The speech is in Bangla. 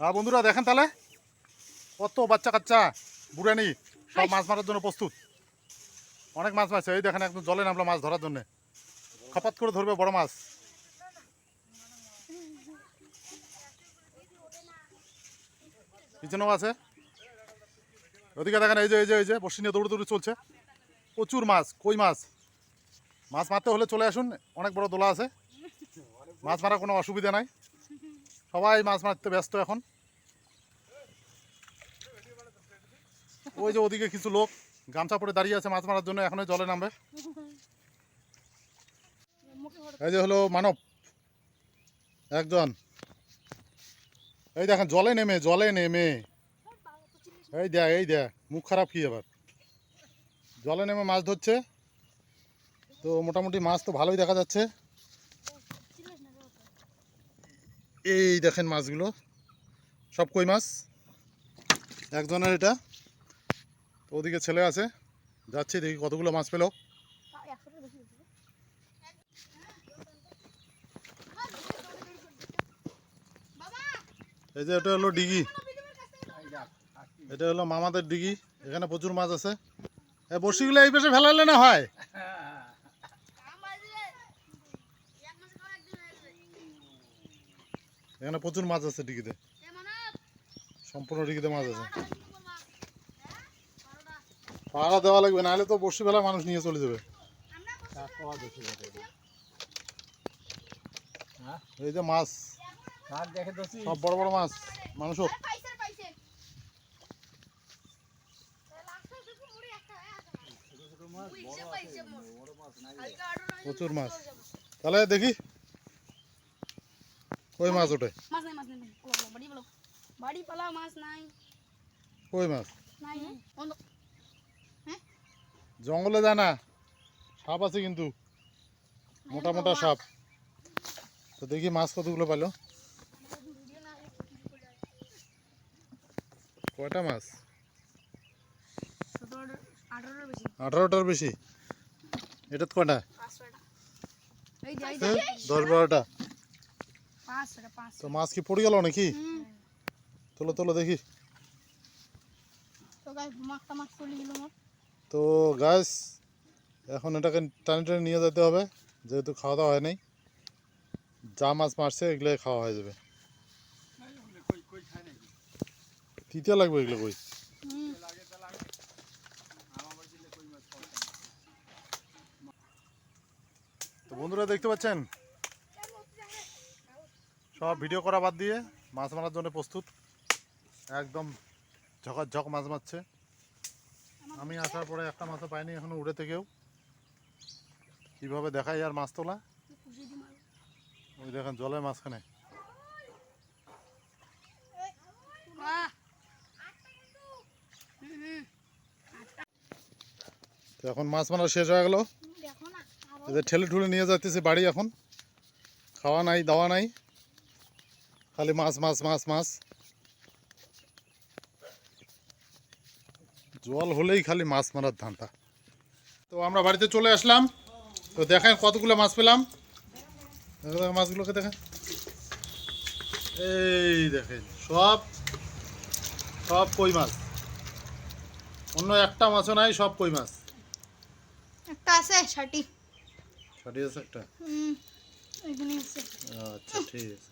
হ্যাঁ বন্ধুরা, দেখেন তাহলে? কত বাচ্চা কাচ্চা, বুড়ানি, সব মাছ মারার জন্য প্রস্তুত। অনেক মাছ মারছে। এই দেখেন, একদম জলে নামলো মাছ ধরার জন্য। খপাত করে ধরবে, বড় মাছ। পিছনেও আছে ওদিকে দেখেন, এই যে এই যে এই যে, বসি নিয়ে দৌড়ে দৌড়ে চলছে। প্রচুর মাছ, কই মাছ? মাছ মারতে হলে চলে আসুন, অনেক বড় দোলা আছে। মাছ মারার কোনো অসুবিধা নাই। সবাই মাছ মারতে ব্যস্ত এখন। ওই যে ওদিকে কিছু লোক গামছা পরে দাঁড়িয়ে আছে মাছ মারার জন্য এখনও জলে নামবে। এই যে হলো মানব। একজন। এই দেখেন, জলে নেমে জলে নেমে। এই দেখ এই দেখ, মুখ খারাপ কি আবার জলে নেমে মাছ ধরছে। তো মোটামুটি মাছ তো ভালোই দেখা যাচ্ছে। এই দেখেন মাছগুলো। সব কই মাছ? একজনের এটা। ওদিকে ছেলে আছে। যাচ্ছে, দেখি কতগুলো মাছ পেল। এই যে এটা হলো ডিগি। এটা হলো মামাদের ডিগি। এখানে প্রচুর মাছ আছে। বড়শিগুলো এই পাশে ফেলালে না হয়? এখানে প্রচুর মাছ আছে ডিগিতে। সম্পূর্ণ ডিগিতে মাছ আছে। পাহাড়া দেওয়া লাগবে, নাহলে তো বর্ষি বেলা মানুষ নিয়ে চলে যাবে। এই যে মাছ। সব বড় বড় মাছ। মানুষ প্রচুর মাছ। তাহলে দেখি। কই মাছ ওঠে? মাছ নাই মাছ নাই বাড়ি বলো। বাড়ি পালা মাছ নাই। কই মাছ? নাই বন্ধ। জঙ্গলে যায় না? সাপ আছে কিন্তু। মোটা মোটা সাপ। তো দেখি মাছ কতগুলো পেল। কয়টা মাছ? আঠারোটার বেশি? এটা হ্যাঁ, যে। দশ বারোটা। তো মাছ কি পড়ে গেল নাকি? তোলো তোলো দেখি। তো গাছ এখন এটাকে টানে টানে নিয়ে যেতে হবে যেহেতু খাওয়া দাওয়া হয় নাই। যা মাছ মারছে এগুলো খাওয়া হয়ে যাবে। তৃতীয় লাগবে এগুলো কই? তো বন্ধুরা দেখতে পাচ্ছেন? সব ভিডিও করা বাদ দিয়ে মাছ মারার জন্য প্রস্তুত। একদম ঝক মাছ মারছে। আমি আসার পরে একটা মাছও পাইনি এখনও উড়ে থেকেও। কীভাবে দেখাই আর মাছ তোলা? ওই দেখেন জলের মাঝখানে। তো এখন মাছ মারা শেষ হয়ে গেল। এদের ঠেলে ঠুলে নিয়ে যাইতেছে বাড়ি এখন। খাওয়া নাই দাওয়া নাই। খালি মাছ মাছ মাছ মাছ। জল হলেই খালি মাছ মারার ধানটা তো আমরা বাড়িতে চলে আসলাম। তো দেখেন কতগুলো মাছ পেলাম। মাছগুলোকে দেখেন। এই দেখেন সব সব কই মাছ? অন্য একটা মাছও নাই সব কই মাছ? একটা আছে আছে একটা? হুম এখানে আছে। আচ্ছা ঠিক আছে।